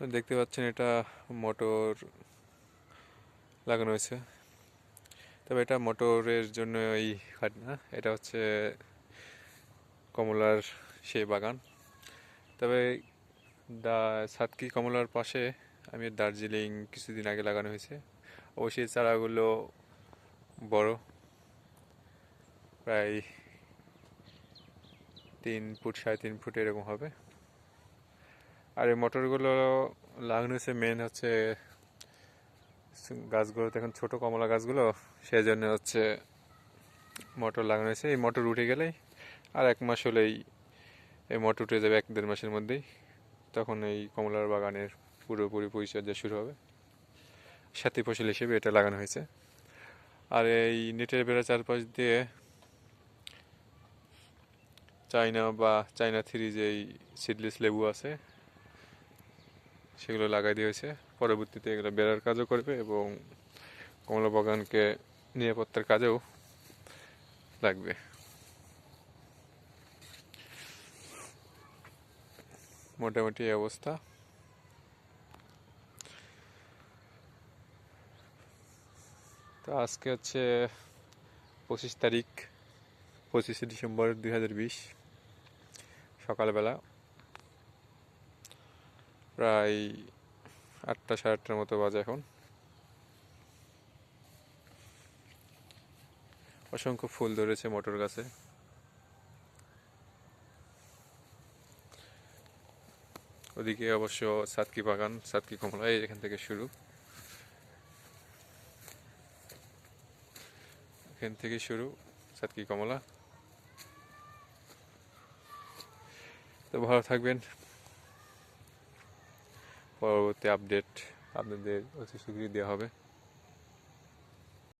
দেখতে পাচ্ছেন এটা মোটর লাগানো হয়েছে। তবে এটা মোটরের জন্য এই খাট না, এটা হচ্ছে কমলার সেই বাগান। তবে দা সাতকি কমলার পাশে আমি দার্জিলিং কিছুদিন আগে লাগানো হয়েছে। অবশ্যই চারাগুলো বড়। প্রায় তিন ফুট, সাড়ে তিন ফুট এরকম হবে। আর এই মোটরগুলো লাগানো মেন হচ্ছে গাছগুলো এখন ছোট কমলা গাছগুলো সেই জন্য হচ্ছে মোটর লাগানো হয়েছে। এই মোটর উঠে গেলেই আর এক মাস হলেই এই মোটর উঠে যাবে এক দেড় মাসের মধ্যেই। তখন এই কমলার বাগানের পুরোপুরি পরিচর্যা শুরু হবে। সাথী ফসল হিসেবে এটা লাগানো হয়েছে। আর এই নেটের বেড়া চারপাশ দিয়ে চাইনা বা চাইনা থ্রি যেই সিডলেস লেবু আছে সেগুলো লাগাই দিয়েছে। পরবর্তীতে এগুলো বেড়ার কাজও করবে এবং কমলা বাগানকে নিরাপত্তার কাজেও লাগবে। মোটামুটি এই অবস্থা। তো আজকে হচ্ছে পঁচিশ তারিখ, পঁচিশে ডিসেম্বর দুই হাজার বিশ, সকালবেলা। প্রায় আটটা, সাড়ে আটটার মতো বাজে এখন। অসংখ্য ফুল ধরেছে মোটর গাছে। ওদিকে অবশ্য সাতকি বাগান, সাতকি কমলা, এই এখান থেকে শুরু। এখান থেকে শুরু, সাতকি কমলা। তো ভালো থাকবেন। পরবর্তী আপডেট আপনাদের অতি শীঘ্রই দেওয়া হবে।